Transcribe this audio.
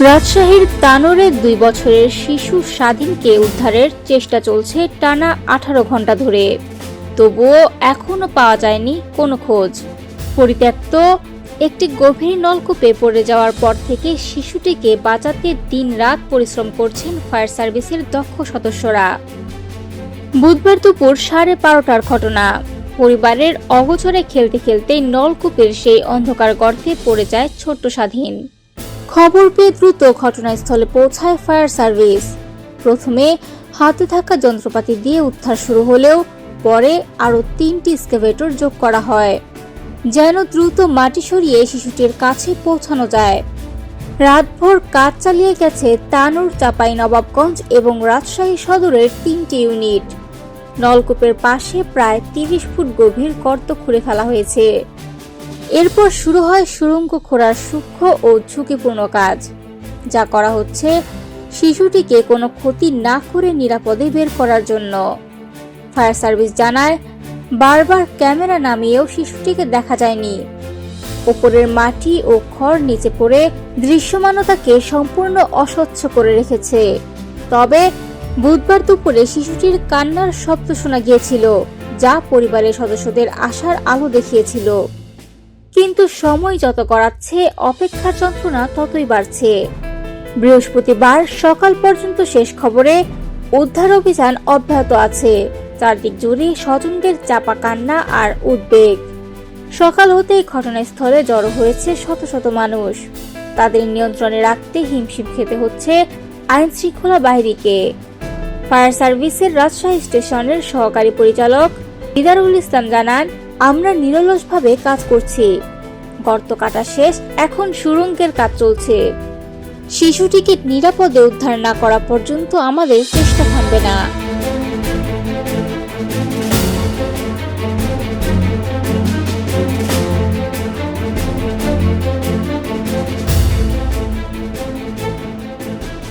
রাজশাহীর তানোরে দুই বছরের শিশু স্বাধীনকে উদ্ধারের চেষ্টা চলছে টানা আঠারো ঘণ্টা ধরে। তবুও এখনও পাওয়া যায়নি কোনো খোঁজ। পরিত্যক্ত একটি গভীর নলকূপে পড়ে যাওয়ার পর থেকে শিশুটিকে বাঁচাতে দিনরাত পরিশ্রম করছেন ফায়ার সার্ভিসের দক্ষ সদস্যরা। বুধবার দুপুর সাড়ে বারোটার ঘটনা। পরিবারের অগোচরে খেলতে খেলতে নলকূপের সেই অন্ধকার গর্তে পড়ে যায় ছোট্ট স্বাধীন। খবর পেয়ে দ্রুত ঘটনাস্থলে পৌঁছায় ফায়ার সার্ভিস। প্রথমে হাতে থাকা যন্ত্রপাতি দিয়ে উদ্ধার শুরু হলেও পরে আরও তিনটি স্কেভেটর যোগ করা হয়, যেন দ্রুত মাটি সরিয়ে শিশুটির কাছে পৌঁছানো যায়। রাতভর কাজ চালিয়ে গেছে তানুর চাপাই নবাবগঞ্জ এবং রাজশাহী সদরের তিনটি ইউনিট। নলকূপের পাশে প্রায় তিরিশ ফুট গভীর গর্ত খুঁড়ে ফেলা হয়েছে। এরপর শুরু হয় সুড়ঙ্গ খোঁড়ার সূক্ষ্ম ও ঝুঁকিপূর্ণ কাজ। যা করা হচ্ছে শিশুটিকে কোনো ক্ষতি না করে নিরাপদে বের করার জন্য। ফায়ার সার্ভিস জানায়, বারবার ক্যামেরা নামিয়েও শিশুটিকে দেখা যায়নি। ওপরের মাটি ও খড় নিচে পড়ে দৃশ্যমানতাকে সম্পূর্ণ অস্বচ্ছ করে রেখেছে। তবে বুধবার দুপুরে শিশুটির কান্নার শব্দ শোনা গিয়েছিল, যা পরিবারের সদস্যদের আশার আলো দেখিয়েছিল। কিন্তু সময় যত গড়াচ্ছে অপেক্ষার যন্ত্রণা ততই বাড়ছে। বৃহস্পতিবার সকাল পর্যন্ত শেষ খবরে উদ্ধার অভিযান অব্যাহত আছে। চারদিক জুড়ে স্বজনদের চাপা কান্না আর উদ্বেগ। সকাল হতেই ঘটনাস্থলে জড়ো হয়েছে শত শত মানুষ। তাদের নিয়ন্ত্রণে রাখতে হিমশিম খেতে হচ্ছে আইন শৃঙ্খলা বাহিনীকে। ফায়ার সার্ভিসের রাজশাহী স্টেশনের সহকারী পরিচালক দিদারুল ইসলাম জানান আমরা নিরলসভাবে কাজ করছি। গর্ত কাটা শেষ, এখন সুরঙ্গের কাজ চলছে। শিশুটিকে নিরাপদে উদ্ধার না করা পর্যন্ত আমাদের চেষ্টা থাকবে না।